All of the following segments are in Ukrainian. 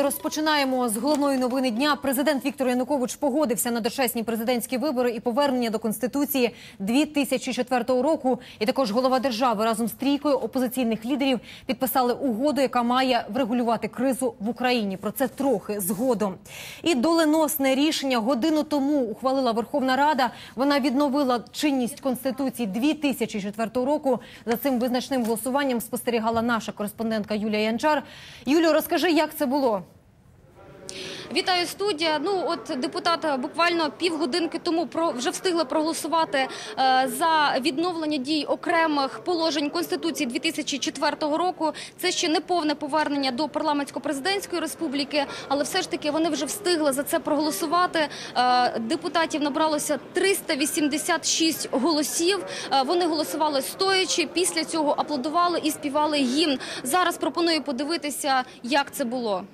Розпочинаємо з головної новини дня. Президент Віктор Янукович погодився на дочесні президентські вибори і повернення до конституції 2004 року. І також голова держави разом з трійкою опозиційних лідерів підписали угоду, яка має врегулювати кризу в Україні. Про це трохи згодом. І доленосне рішення годину тому ухвалила Верховна Рада. Вона відновила чинність конституції 2004 року. За цим визначним голосуванням спостерігала наша кореспондентка Юлія Янчар. Юлію, розкажи, як це було. Вітаю студія. Ну от депутати буквально півгодинки тому про вже встигли проголосувати е, за відновлення дій окремих положень конституції 2004 року. Це ще не повне повернення до парламентсько-президентської республіки, але все ж таки вони вже встигли за це проголосувати. Е, депутатів набралося 386 голосів. Е, вони голосували стоячи. Після цього аплодували і співали гімн. Зараз пропоную подивитися, як це було.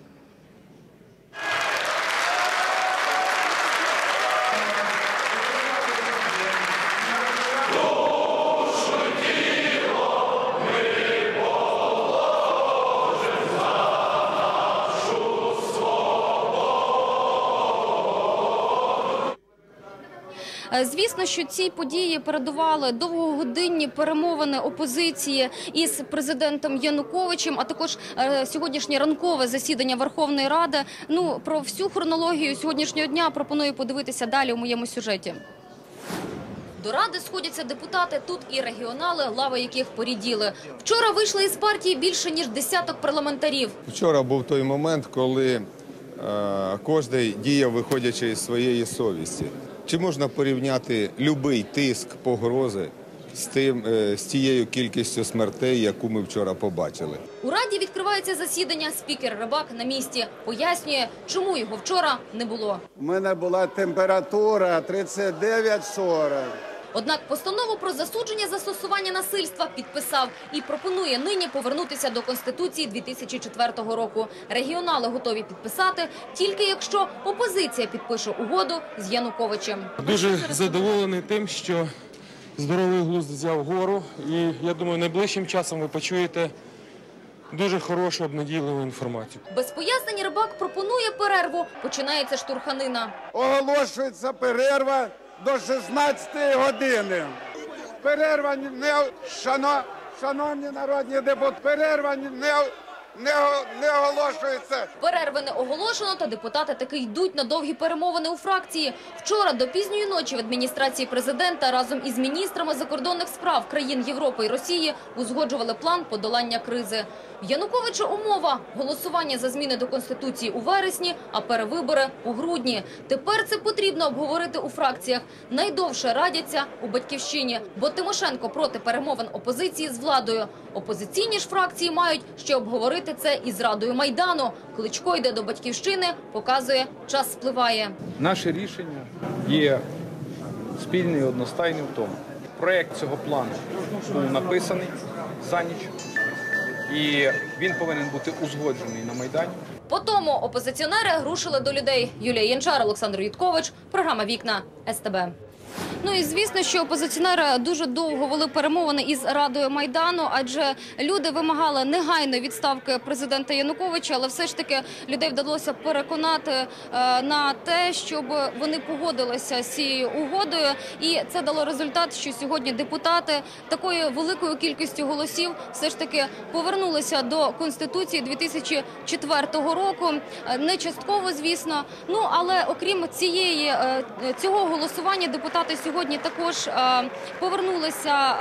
Звісно, що ці події передували довгогодинні перемовини опозиції із президентом Януковичем, а також е, сьогоднішнє ранкове засідання Верховної Ради. Ну про всю хронологію сьогоднішнього дня пропоную подивитися далі у моєму сюжеті. До ради сходяться депутати тут і регіонали, лави яких поріділи. Вчора вийшли із партії більше ніж десяток парламентарів. Вчора був той момент, коли е, кожен діяв виходячи із своєї совісті. Чи можна порівняти будь-який тиск, погрози з тим е, з тією кількістю смертей, яку ми вчора побачили? У раді відкривається засідання. Спікер Рибак на місці пояснює, чому його вчора не було. У мене була температура 39-40. Однак постанову про засудження застосування насильства підписав і пропонує нині повернутися до конституції 2004 року. Регіонали готові підписати тільки якщо опозиція підпише угоду з Януковичем. Дуже задоволений тим, що здоровий глузд взяв гору. І я думаю, найближчим часом ви почуєте дуже хорошу обнадійливу інформацію. Без пояснень рибак пропонує перерву. Починається штурханина. Оголошується перерва до 16 години. Перерва не шано, шановні народні депутати, перерва не, не, не оголошується. Перерви не оголошено, та депутати таки йдуть на довгі перемовини у фракції. Вчора до пізньої ночі в адміністрації президента разом із міністрами закордонних справ країн Європи і Росії узгоджували план подолання кризи. Януковича умова – голосування за зміни до Конституції у вересні, а перевибори у грудні. Тепер це потрібно обговорити у фракціях. Найдовше радяться у Батьківщині, бо Тимошенко проти перемовин опозиції з владою. Опозиційні ж фракції мають ще обговорити це із Радою Майдану. Кличко йде до Батьківщини, показує, час спливає. Наше рішення є спільне і одностайне в тому. Проект цього плану написаний за ніч, і він повинен бути узгоджений на Майдані. По тому опозиціонери рушили до людей. Юлія Янчар, Олександр Юткович, програма Вікна СТБ. Ну і звісно, що опозиціонери дуже довго вели перемовини із Радою Майдану, адже люди вимагали негайної відставки президента Януковича, але все ж таки людей вдалося переконати е, на те, щоб вони погодилися з цією угодою. І це дало результат, що сьогодні депутати такою великою кількістю голосів все ж таки повернулися до конституції 2004 року. Е, Не частково, звісно. Ну але окрім цієї е, цього голосування, депутати сьогодні також е, повернулися.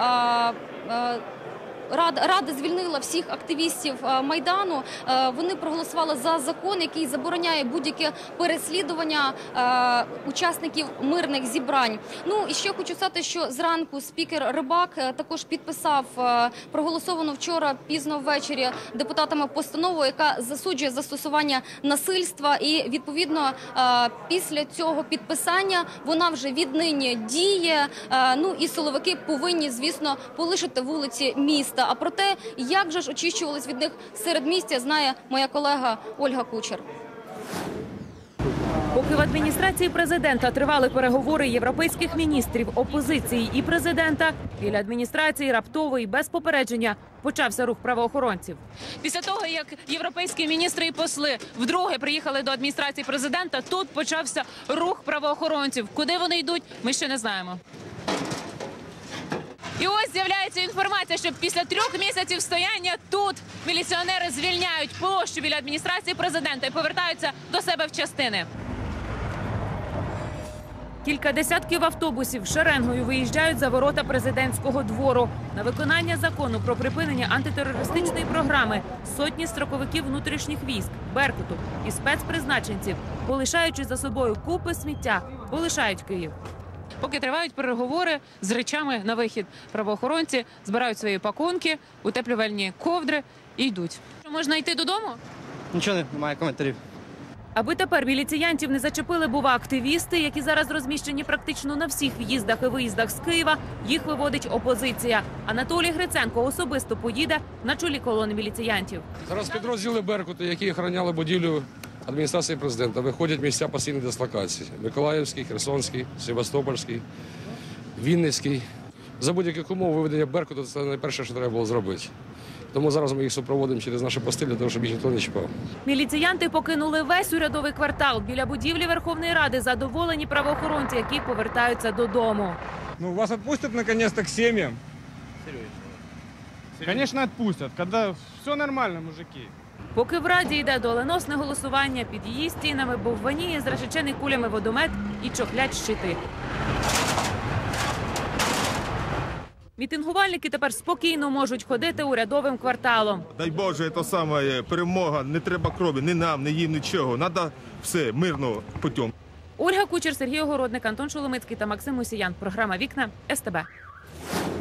Рада, Рада звільнила всіх активістів е, майдану. Е, Вони проголосували за закон, який забороняє будь-яке переслідування е, учасників мирних зібрань. Ну і ще хочу сказати, що зранку спікер Рибак також підписав проголосовану вчора пізно ввечері депутатами постанову, яка засуджує застосування насильства. І відповідно після цього підписання вона вже віднині діє. Ну і силовики повинні, звісно, полишити вулиці міста. А про те, як же ж очищувались від них серед містя, знає моя колега Ольга Кучер. Поки в адміністрації президента тривали переговори європейських міністрів, опозиції і президента, біля адміністрації раптово і без попередження почався рух правоохоронців. Після того, як європейські міністри і посли вдруге приїхали до адміністрації президента, тут почався рух правоохоронців. Куди вони йдуть, ми ще не знаємо. І ось з'являється інформація, що після трьох місяців стояння тут міліціонери звільняють площу біля адміністрації президента і повертаються до себе в частини. Кілька десятків автобусів шеренгою виїжджають за ворота президентського двору на виконання закону про припинення антитерористичної програми. Сотні строковиків внутрішніх військ, беркуту і спецпризначенців, полишаючи за собою купи сміття, полишають Київ. Поки тривають переговори з речами на вихід, правоохоронці збирають свої пакунки, утеплювальні ковдри і йдуть. Можна йти додому? Нічого немає коментарів. Аби тепер міліціянтів не зачепили, бува активісти, які зараз розміщені практично на всіх в'їздах і виїздах з Києва. Їх виводить опозиція. Анатолій Гриценко особисто поїде на чолі колони міліціянтів. Зараз підрозділи Беркуту, які охороняли будівлю адміністрації президента, виходять місця постійної дислокації: Миколаївський, Херсонський, Севастопольський, Вінницький. За будь-яких умов виведення Беркуту це найперше, що треба було зробити. Тому зараз ми їх супроводимо через наші пости для того, щоб їх ніхто не чіпав. Міліціянти покинули весь урядовий квартал біля будівлі Верховної Ради. Задоволені правоохоронці, які повертаються додому. Ну, вас отпустят наконец-то к семьям? Конечно, отпустят, когда все нормально, мужики. Поки в Раді йде доленосне голосування, під її стінами бовваніє зрешечений кулями водомет і чохлять щити. Мітингувальники тепер спокійно можуть ходити урядовим кварталом. Дай Боже, це саме перемога. Не треба крові, ні нам, ні їм, нічого. Треба все мирно путем. Ольга Кучер, Сергій Огородник, Антон Шоломицький та Максим Мусіян. Програма Вікна СТБ.